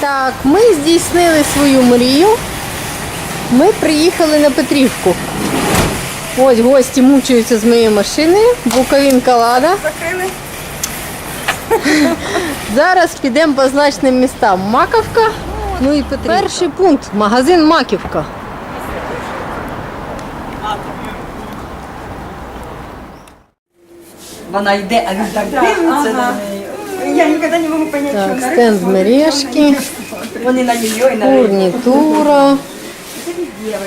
Так, ми здійснили свою мрію. Ми приїхали на Петрівку. Ось гості мучаються з моєю машиною. Буковинка Лада. Закрили. Зараз підемо по значним містам. Маковка, ну і Петрівка. Перший пункт магазин Маківка. Вона йде, а він так дивиться на неї. Я никогда не могу понять, что Так, она стенд мережки, Вони на нее і на рибу. фурнітура,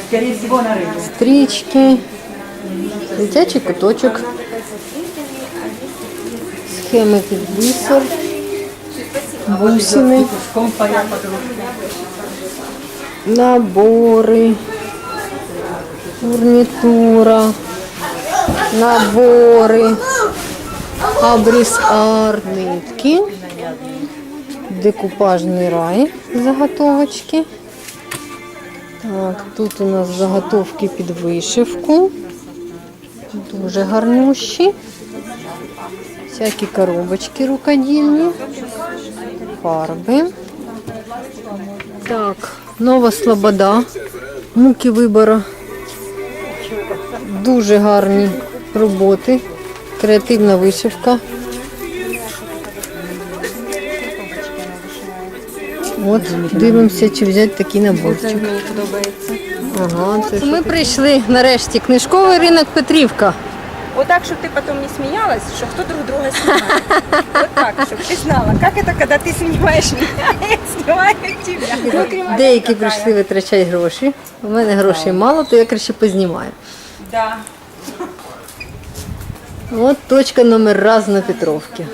Скорее всего, на рибу. стрічки, дитячий куточок, схеми під бісер, бусини, Пушком поїхати. набори, фурнітура, набори, абрис-ар, нитки, Декупажний рай, заготовочки. Так, тут у нас заготовки під вишивку. Дуже гарнющі. Всякі коробочки рукодільні, фарби. Так, нова слобода. Муки вибору. Дуже гарні роботи. Креативна вишивка. От дивимося, чи взяти такий наборчик. Мені подобається. Ага, це Ми прийшли нарешті книжковий ринок Петрівка. Вот так, чтобы ты потом не смеялась, что кто друг друга снимает. Вот так, чтобы ты знала, как это, когда ты снимаешь меня, я снимаю тебя. Ну, кривая Деякі такая. прийшли витрачати гроші. У мене грошей мало, то я краще познімаю. Да. От точка номер раз на Петровці.